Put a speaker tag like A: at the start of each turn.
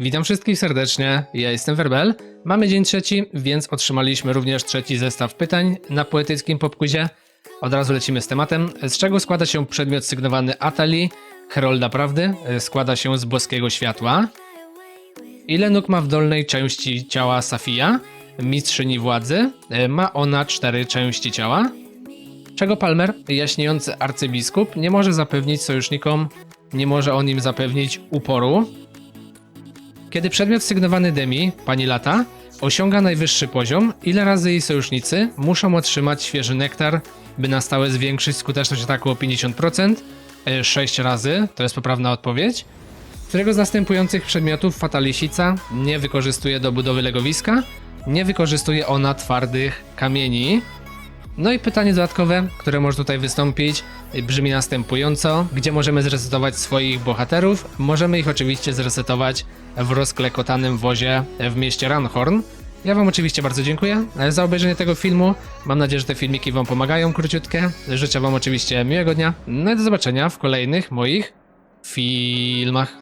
A: Witam wszystkich serdecznie, ja jestem Werbel. Mamy dzień trzeci, więc otrzymaliśmy również trzeci zestaw pytań na poetyckim popkuzie. Od razu lecimy z tematem. Z czego składa się przedmiot sygnowany Atali, Herolda Prawdy? Składa się z boskiego światła. Ile nóg ma w dolnej części ciała Safia, mistrzyni władzy? Ma ona cztery części ciała. Czego Palmer, jaśniejący arcybiskup, nie może zapewnić sojusznikom, nie może on im zapewnić uporu? Kiedy przedmiot sygnowany Demi, pani lata, osiąga najwyższy poziom, ile razy jej sojusznicy muszą otrzymać świeży nektar, by na stałe zwiększyć skuteczność ataku o 50%? 6 razy, to jest poprawna odpowiedź. Którego z następujących przedmiotów fatalisica nie wykorzystuje do budowy legowiska? Nie wykorzystuje ona twardych kamieni. No i pytanie dodatkowe, które może tutaj wystąpić, brzmi następująco. Gdzie możemy zresetować swoich bohaterów? Możemy ich oczywiście zresetować w rozklekotanym wozie w mieście Ranhorn. Ja Wam oczywiście bardzo dziękuję za obejrzenie tego filmu. Mam nadzieję, że te filmiki Wam pomagają króciutkie. Życzę Wam oczywiście miłego dnia. No i do zobaczenia w kolejnych moich filmach.